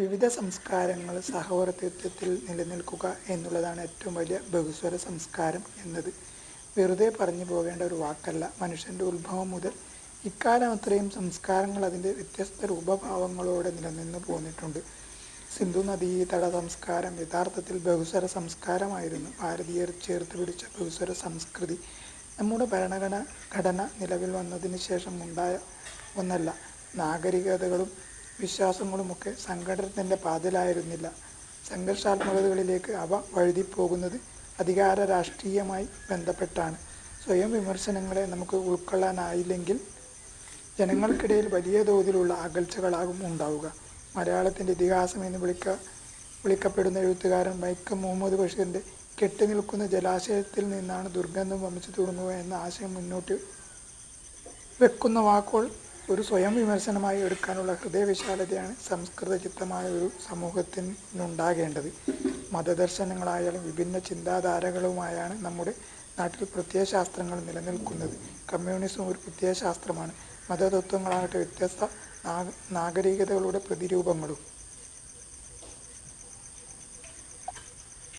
വിവിധ സംസ്കാരങ്ങൾ സഹവർത്തിത്വത്തിൽ നിലനിൽക്കുക എന്നുള്ളതാണ് ഏറ്റവും വലിയ ബഹുസ്വര സംസ്കാരം എന്നത്. വെറുതെ പറഞ്ഞു പോകേണ്ട ഒരു വാക്കല്ല. മനുഷ്യന്റെ ഉത്ഭവം മുതൽ ഇക്കാലം അത്രയും സംസ്കാരങ്ങൾ അതിന്റെ വ്യത്യസ്ത രൂപഭാവങ്ങളോടെ നിലനിന്ന് പോന്നിട്ടുണ്ട്. സിന്ധു നദീതട സംസ്കാരം യഥാർത്ഥത്തിൽ ബഹുസ്വര സംസ്കാരമായിരുന്നു. ഭാരതീയർ ചേർത്ത് പിടിച്ച ബഹുസ്വര സംസ്കൃതി നമ്മുടെ ഭരണഘടന ഘടന നിലവിൽ വന്നതിന് ശേഷം ഉണ്ടായ ഒന്നല്ല. നാഗരികതകളും വിശ്വാസങ്ങളുമൊക്കെ സംഘടനത്തിന്റെ പാതലായിരുന്നില്ല. സംഘർഷാത്മകതകളിലേക്ക് അവ വഴുതിപ്പോകുന്നത് അധികാര രാഷ്ട്രീയമായി ബന്ധപ്പെട്ടാണ്. സ്വയം വിമർശനങ്ങളെ നമുക്ക് ഉൾക്കൊള്ളാനായില്ലെങ്കിൽ ജനങ്ങൾക്കിടയിൽ വലിയ തോതിലുള്ള അകൽച്ചകളാകും ഉണ്ടാവുക. മലയാളത്തിന്റെ ഇതിഹാസം എന്ന് വിളിക്ക വിളിക്കപ്പെടുന്ന എഴുത്തുകാരൻ വൈക്കം മുഹമ്മദ് ബഷീറിന്റെ കെട്ടിനിൽക്കുന്ന ജലാശയത്തിൽ നിന്നാണ് ദുർഗന്ധം വമിച്ചു തുടങ്ങുക എന്ന ആശയം മുന്നോട്ട് വെക്കുന്ന വാക്കുകൾ ഒരു സ്വയം വിമർശനമായി എടുക്കാനുള്ള ഹൃദയവിശാലതയാണ് സംസ്കൃത ചിത്തമായ ഒരു സമൂഹത്തിനുണ്ടാകേണ്ടത്. മതദർശനങ്ങളായാലും വിഭിന്ന ചിന്താധാരകളുമായാണ് നമ്മുടെ നാട്ടിൽ പ്രത്യയശാസ്ത്രങ്ങൾ നിലനിൽക്കുന്നത്. കമ്മ്യൂണിസം ഒരു പ്രത്യയശാസ്ത്രമാണ്. മതതത്വങ്ങളാകട്ടെ വ്യത്യസ്ത നാഗ നാഗരികതകളുടെ പ്രതിരൂപങ്ങളും.